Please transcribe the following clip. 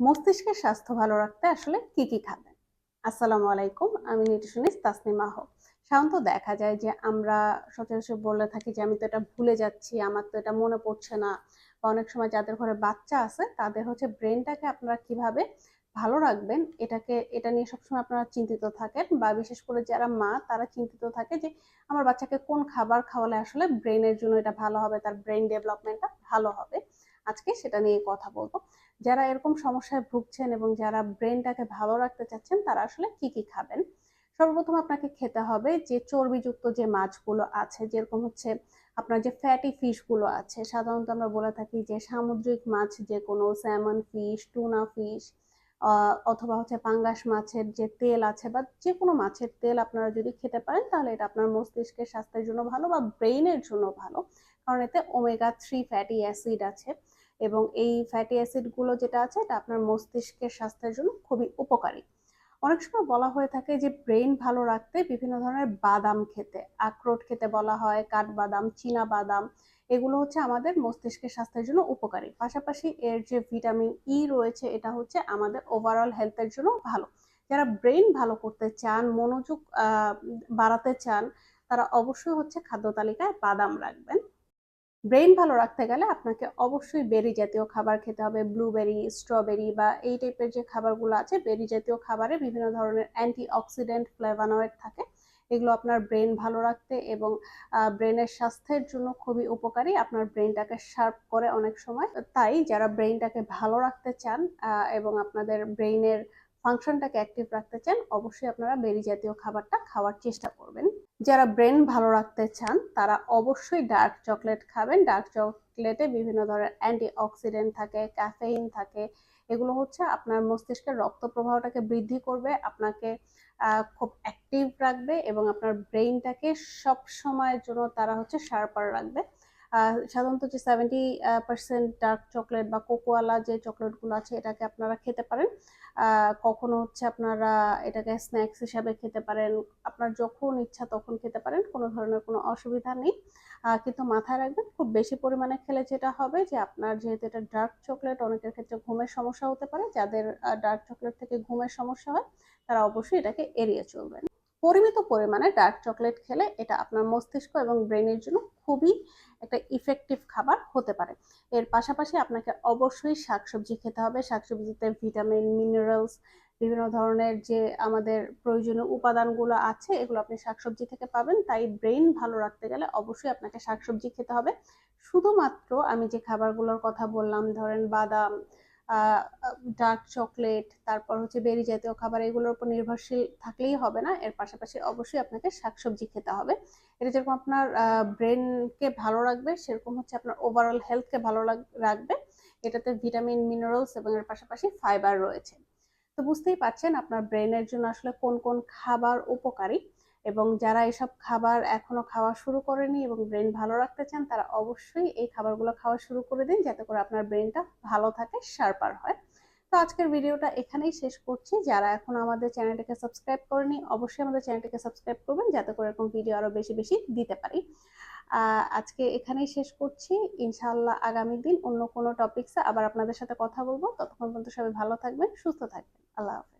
মস্তিষ্কের স্বাস্থ্য ভালো রাখতে আসলে কি কি খাবেন? আসসালামু আলাইকুম, আমি নিউট্রিশনিস্ট তাসনিমা হক। সাধারণত দেখা যায় যে আমরা সচরাচর বলে থাকি যে আমি তো এটা ভুলে যাচ্ছি, আমার তো এটা মনে পড়ছে না। বা অনেক সময় যাদের ঘরে বাচ্চা আছে, তাদের হচ্ছে ব্রেনটাকে আপনারা কীভাবে ভালো রাখবেন, এটাকে, এটা নিয়ে সবসময় আপনারা চিন্তিত থাকেন। বা বিশেষ করে যারা মা, তারা চিন্তিত থাকে যে আমার বাচ্চাকে কোন খাবার খাওয়ালে আসলে ব্রেনের জন্য এটা ভালো হবে, তার ব্রেন ডেভেলপমেন্টটা ভালো হবে। আজকে সেটা নিয়ে কথা বলব। যারা এরকম সমস্যায় ভুগছেন এবং যারা ব্রেনটাকে ভালো রাখতে চাচ্ছেন, তারা আসলে কি কি খাবেন? সর্বপ্রথম আপনাকে খেতে হবে যে চর্বিযুক্ত যে মাছগুলো আছে, যেরকম হচ্ছে আপনার যে ফ্যাটি ফিশগুলো আছে, সাধারণত আমরা বলে থাকি যে সামুদ্রিক মাছ যে কোনো স্যামন ফিশ টুনা ফিশ অথবা হচ্ছে পাঙ্গাস মাছের যে তেল আছে বা যে কোনো মাছের তেল আপনারা যদি খেতে পারেন, তাহলে এটা আপনার মস্তিষ্কের স্বাস্থ্যের জন্য ভালো বা ব্রেইনের জন্য ভালো। কারণ এতে ওমেগা থ্রি ফ্যাটি অ্যাসিড আছে। এবং এই ফ্যাটি অ্যাসিডগুলো যেটা আছে, এটা আপনার মস্তিষ্কের স্বাস্থ্যের জন্য খুবই উপকারী। অনেক সময় বলা হয়ে থাকে যে ব্রেন ভালো রাখতে বিভিন্ন ধরনের বাদাম খেতে, আখরোট খেতে বলা হয়, কাঠবাদাম চীনা বাদাম এগুলো হচ্ছে আমাদের মস্তিষ্কের স্বাস্থ্যের জন্য উপকারী। পাশাপাশি এর যে ভিটামিন ই রয়েছে, এটা হচ্ছে আমাদের ওভারঅল হেলথের জন্য ভালো। যারা ব্রেন ভালো করতে চান, মনোযোগ বাড়াতে চান, তারা অবশ্যই হচ্ছে খাদ্য তালিকায় বাদাম রাখবেন। ব্রেন ভালো রাখতে গেলে আপনাকে অবশ্যই বেরি জাতীয় খাবার খেতে হবে। ব্লুবেরি স্ট্রবেরি বা এই টাইপের যে খাবারগুলো আছে বেরি জাতীয় খাবারে বিভিন্ন ধরনের অ্যান্টি অক্সিডেন্ট ফ্লেভানয়েড থাকে। এগুলো আপনার ব্রেন ভালো রাখতে এবং ব্রেনের স্বাস্থ্যের জন্য খুবই উপকারী। আপনার ব্রেনটাকে শার্প করে অনেক সময়। তাই যারা ব্রেনটাকে ভালো রাখতে চান এবং আপনাদের ব্রেইনের ফাংশনটাকে অ্যাক্টিভ রাখতে চান, অবশ্যই আপনারা বেরি জাতীয় খাবারটা খাওয়ার চেষ্টা করবেন। যারা ব্রেন ভালো রাখতে চান, তারা অবশ্যই ডার্ক চকলেট খাবেন। ডার্ক চকলেটে বিভিন্ন ধরনের অ্যান্টি অক্সিডেন্ট থাকে, ক্যাফেইন থাকে। এগুলো হচ্ছে আপনার মস্তিষ্কের রক্ত প্রবাহটাকে বৃদ্ধি করবে, আপনাকে খুব অ্যাক্টিভ রাখবে এবং আপনার ব্রেইনটাকে সব সময়ের জন্য তারা হচ্ছে শার্পার রাখবে। সাধারণত যে সেভেন্টি পার্সেন্ট ডার্ক চকলেট বা কোকোয়ালা যে চকলেটগুলো আছে, এটাকে আপনারা খেতে পারেন। কখনো হচ্ছে আপনারা এটাকে স্ন্যাক্স হিসাবে খেতে পারেন। আপনার যখন ইচ্ছা তখন খেতে পারেন, কোনো ধরনের কোনো অসুবিধা নেই। কিন্তু মাথায় রাখবেন, খুব বেশি পরিমাণে খেলে যেটা হবে যে, আপনার যেহেতু এটা ডার্ক চকলেট অনেকের ক্ষেত্রে ঘুমের সমস্যা হতে পারে। যাদের ডার্ক চকলেট থেকে ঘুমের সমস্যা হয়, তারা অবশ্যই এটাকে এড়িয়ে চলবেন। পরিমিত পরিমাণে ডার্ক চকলেট খেলে এটা আপনার মস্তিষ্ক এবং ব্রেনের জন্য খুবই একটা ইফেক্টিভ খাবার হতে পারে। এর পাশাপাশি আপনাকে অবশ্যই শাকসবজি খেতে হবে। শাকসবজিতে ভিটামিন মিনারেলস বিভিন্ন ধরনের যে আমাদের প্রয়োজনীয় উপাদানগুলো আছে, এগুলো আপনি শাকসবজি থেকে পাবেন। তাই ব্রেন ভালো রাখতে গেলে অবশ্যই আপনাকে শাকসবজি খেতে হবে। শুধুমাত্র আমি যে খাবারগুলোর কথা বললাম, ধরেন বাদাম ডার্ক চকলেট তারপর হচ্ছে বেরি জাতীয় খাবার, এগুলোর উপর নির্ভরশীল থাকলেই হবে না। এর পাশাপাশি অবশ্যই আপনাকে শাকসবজি খেতে হবে। এটা যেরকম আপনার ব্রেনকে ভালো রাখবে, সেরকম হচ্ছে আপনার ওভারঅল হেলথকে ভালো রাখবে। এটাতে ভিটামিন মিনারেলস এবং এর পাশাপাশি ফাইবার রয়েছে। তো বুঝতেই পারছেন আপনার ব্রেনের জন্য আসলে কোন কোন খাবার উপকারী। এবং যারা এসব খাবার এখনও খাওয়া শুরু করেনি এবং ব্রেন ভালো রাখতে চান, তারা অবশ্যই এই খাবারগুলো খাওয়া শুরু করে দিন যাতে করে আপনার ব্রেনটা ভালো থাকে, শার্পার হয়। তো আজকের ভিডিওটা এখানেই শেষ করছি। যারা এখন আমাদের চ্যানেলটাকে সাবস্ক্রাইব করেনি, অবশ্যই আমাদের চ্যানেলটাকে সাবস্ক্রাইব করবেন যাতে করে এরকম ভিডিও আরও বেশি বেশি দিতে পারি। আজকে এখানেই শেষ করছি। ইনশাল্লাহ আগামী দিন অন্য কোনো টপিকসে আবার আপনাদের সাথে কথা বলব। ততক্ষণ পর্যন্ত সবাই ভালো থাকবেন, সুস্থ থাকবেন। আল্লাহ হাফেজ।